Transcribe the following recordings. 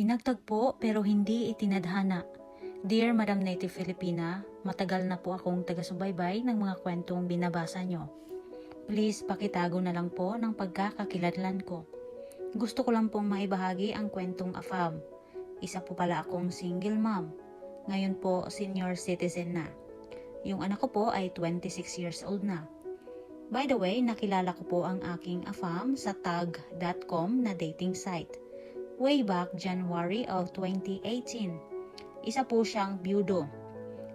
Pinagtagpo pero hindi itinadhana. Dear Madam Native Filipina, matagal na po akong taga-subaybay ng mga kwentong binabasa nyo. Please pakitago na lang po ng pagkakakiladlan ko. Gusto ko lang pong maibahagi ang kwentong AFAM. Isa po pala akong single mom. Ngayon po senior citizen na. Yung anak ko po ay 26 years old na. By the way, nakilala ko po ang aking AFAM sa tag.com na dating site. Way back January of 2018. Isa po siyang byudo.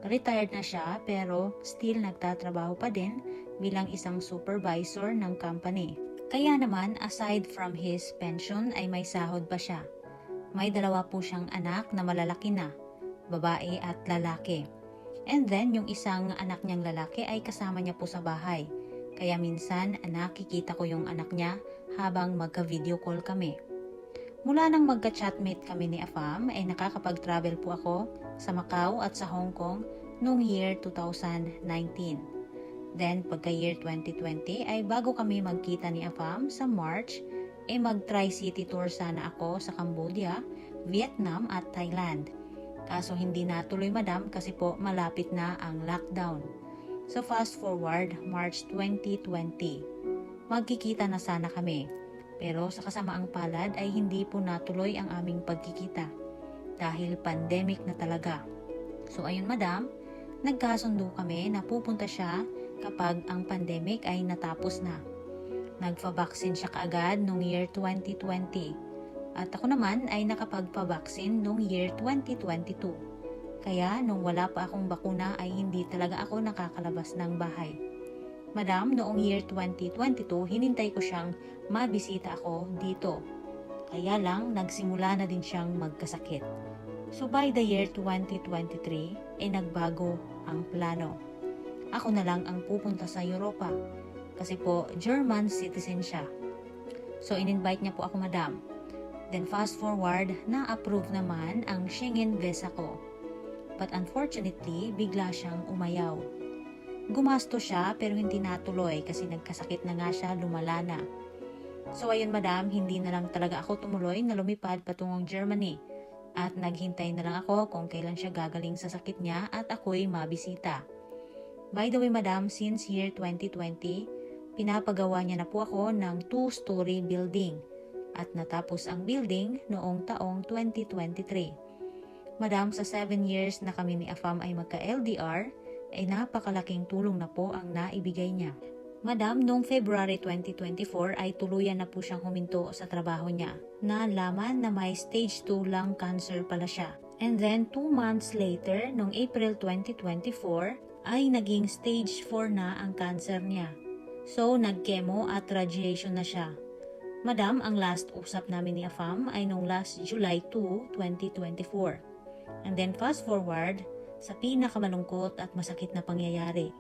Retired na siya pero still nagtatrabaho pa din bilang isang supervisor ng company. Kaya naman aside from his pension ay may sahod pa siya. May dalawa po siyang anak na malalaki na, babae at lalaki. And then yung isang anak niyang lalaki ay kasama niya po sa bahay. Kaya minsan nakikita ko yung anak niya habang magka-video call kami. Mula nang magka-chatmate kami ni Afam ay nakakapag-travel po ako sa Macau at sa Hong Kong noong year 2019. Then pagka year 2020 ay bago kami magkita ni Afam sa March ay mag-tri-city tour sana ako sa Cambodia, Vietnam at Thailand. Kaso hindi natuloy madam kasi po malapit na ang lockdown. So fast forward March 2020. Magkikita na sana kami. Pero sa kasamaang palad ay hindi po natuloy ang aming pagkikita dahil pandemic na talaga. So ayun madam, nagkasundo kami na pupunta siya kapag ang pandemic ay natapos na. Nagfa-vaccine siya kaagad noong year 2020 at ako naman ay nakapagpa-vaccine noong year 2022. Kaya nung wala pa akong bakuna ay hindi talaga ako nakakalabas ng bahay. Madam, noong year 2022, hinintay ko siyang mabisita ako dito. Kaya lang, nagsimula na din siyang magkasakit. So by the year 2023, ay nagbago ang plano. Ako na lang ang pupunta sa Europa kasi po German citizen siya. So in-invite niya po ako madam. Then fast forward, na-approve naman ang Schengen visa ko. But unfortunately, bigla siyang umayaw. Gumasto siya pero hindi natuloy kasi nagkasakit na nga siya, lumala na. So ayun madam, hindi na lang talaga ako tumuloy na lumipad patungong Germany. At naghintay na lang ako kung kailan siya gagaling sa sakit niya at ako'y mabisita. By the way madam, since year 2020, pinapagawa niya na po ako ng two-story building at natapos ang building noong taong 2023. Madam, sa 7 years na kami ni Afam ay magka-LDR, ay napakalaking tulong na po ang naibigay niya. Madam, noong February 2024 ay tuluyan na po siyang huminto sa trabaho niya. Nalaman na may stage 2 lung cancer pala siya. And then 2 months later, noong April 2024, ay naging stage 4 na ang cancer niya. So, nag-chemo at radiation na siya. Madam, ang last usap namin ni Afam ay noong last July 2, 2024. And then fast forward, sa pinakamalungkot at masakit na pangyayari.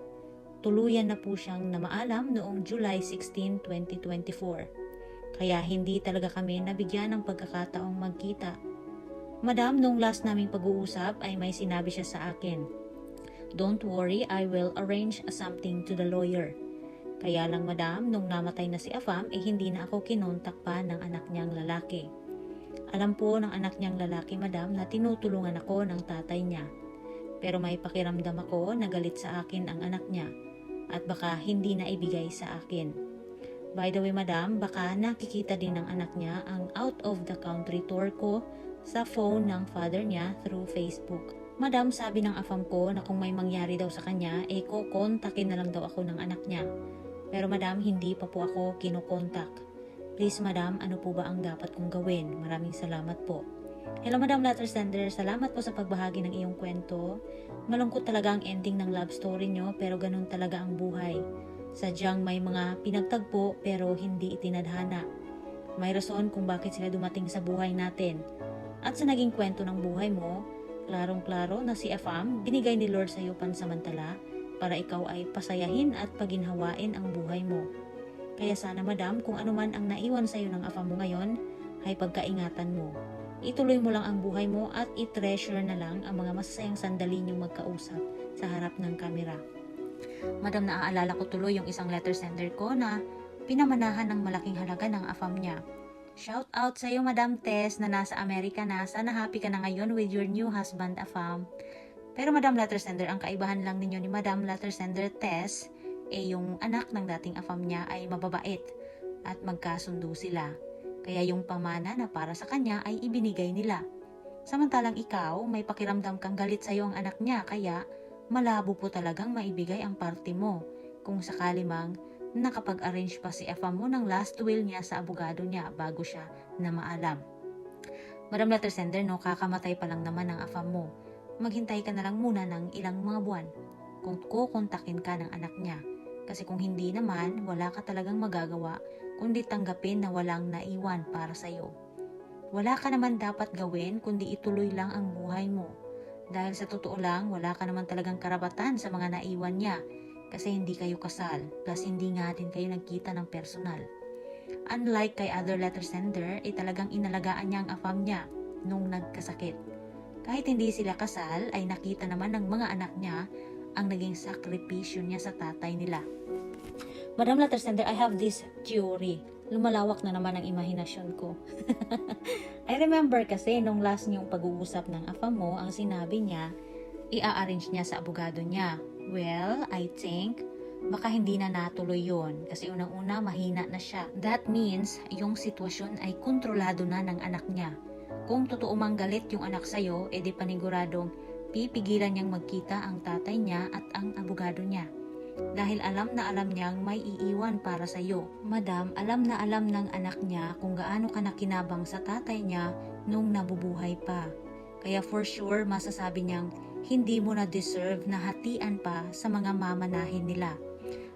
Tuluyan na po siyang namaalam noong July 16, 2024. Kaya hindi talaga kami nabigyan ng pagkakataong magkita. Madam, nung last naming pag-uusap ay may sinabi siya sa akin, Don't worry, I will arrange something to the lawyer. Kaya lang madam, nung namatay na si Afam, eh hindi na ako kinontak pa ng anak niyang lalaki. Alam po ng anak niyang lalaki madam na tinutulungan ako ng tatay niya. Pero may pakiramdam ako na galit sa akin ang anak niya at baka hindi na ibigay sa akin. By the way madam, baka nakikita din ng anak niya ang out of the country tour ko sa phone ng father niya through Facebook. Madam, sabi ng afam ko na kung may mangyari daw sa kanya, eh kukontakin na lang daw ako ng anak niya. Pero madam, hindi pa po ako kinukontak. Please madam, ano po ba ang dapat kong gawin? Maraming salamat po. Hello Madam Letter Sender, salamat po sa pagbahagi ng iyong kwento. Malungkot talaga ang ending ng love story nyo pero ganun talaga ang buhay. Sadyang may mga pinagtagpo pero hindi itinadhana. May rason kung bakit sila dumating sa buhay natin. At sa naging kwento ng buhay mo, klarong-klaro na si Afam binigay ni Lord sa iyo pansamantala para ikaw ay pasayahin at paginhawain ang buhay mo. Kaya sana madam, kung anuman ang naiwan sa iyo ng Afam mo ngayon, ay pagkaingatan mo. Ituloy mo lang ang buhay mo at i-treasure na lang ang mga masasayang sandali niyong magkausap sa harap ng kamera. Madam, naaalala ko tuloy yung isang letter sender ko na pinamanahan ng malaking halaga ng afam niya. Shout out sa iyo, Madam Tess, na nasa Amerika na. Sana happy ka na ngayon with your new husband, Afam. Pero Madam Letter Sender, ang kaibahan lang ninyo ni Madam Letter Sender Tess, eh yung anak ng dating Afam niya ay mababait at magkasundo sila. Kaya yung pamana na para sa kanya ay ibinigay nila. Samantalang ikaw, may pakiramdam kang galit sa iyo ang anak niya, kaya malabo po talagang maibigay ang party mo. Kung sakali mang nakapag-arrange pa si Afam mo ng last will niya sa abogado niya bago siya na maalam. Madam Letter Sender, no, kakamatay pa lang naman ng Afam mo. Maghintay ka na lang muna ng ilang mga buwan kung kukontakin ka ng anak niya. Kasi kung hindi naman, wala ka talagang magagawa kundi tanggapin na walang naiwan para sa'yo. Wala ka naman dapat gawin kundi ituloy lang ang buhay mo. Dahil sa totoo lang, wala ka naman talagang karapatan sa mga naiwan niya kasi hindi kayo kasal, plus hindi nga din kayo nagkita ng personal. Unlike kay other letter sender, ay talagang inalagaan niya ang afam niya nung nagkasakit. Kahit hindi sila kasal, ay nakita naman ng mga anak niya ang naging sakripisyo niya sa tatay nila. Madam Letter Sender, I have this theory. Lumalawak na naman ang imahinasyon ko. I remember kasi nung last niyong pag-uusap ng afa mo, ang sinabi niya, i-arrange niya sa abogado niya. Well, I think, baka hindi na natuloy yon kasi unang-una mahina na siya. That means, yung sitwasyon ay kontrolado na ng anak niya. Kung totoo mang galit yung anak sa'yo, edi paniguradong pipigilan niyang magkita ang tatay niya at ang abogado niya dahil alam na alam niyang may iiwan para sa iyo. Madam, alam na alam ng anak niya kung gaano ka nakinabang sa tatay niya nung nabubuhay pa. Kaya for sure masasabi niyang hindi mo na deserve na hatian pa sa mga mamanahin nila.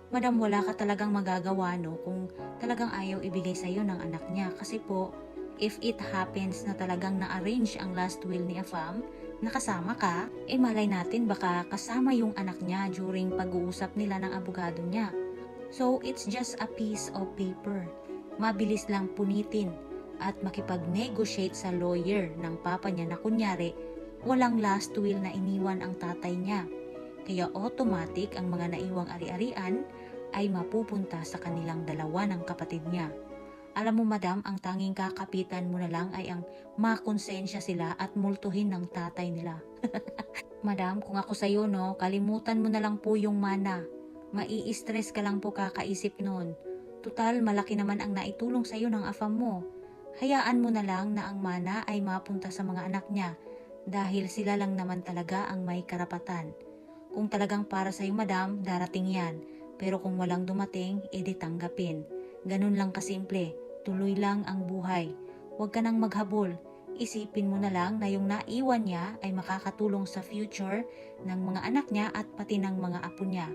Madam, wala ka talagang magagawa no kung talagang ayaw ibigay sa iyo ng anak niya kasi po if it happens na talagang na-arrange ang last will ni Afam, nakasama ka, eh malay natin baka kasama yung anak niya during pag-uusap nila ng abogado niya. So, it's just a piece of paper. Mabilis lang punitin at makipag-negotiate sa lawyer ng papa niya na kunyari walang last will na iniwan ang tatay niya. Kaya automatic ang mga naiwang ari-arian ay mapupunta sa kanilang dalawa ng kapatid niya. Alam mo madam, ang tanging kakapitan mo na lang ay ang makonsensya sila at multuhin ng tatay nila. madam, kung ako sa'yo no, kalimutan mo na lang po yung mana. Mai-stress ka lang po kakaisip nun. Tutal, malaki naman ang naitulong sa'yo ng afam mo. Hayaan mo na lang na ang mana ay mapunta sa mga anak niya dahil sila lang naman talaga ang may karapatan. Kung talagang para sa'yo madam, darating yan. Pero kung walang dumating, edi tanggapin. Ganun lang kasimple, tuloy lang ang buhay. Huwag ka nang maghabol. Isipin mo na lang na yung naiwan niya ay makakatulong sa future ng mga anak niya at pati ng mga apo niya.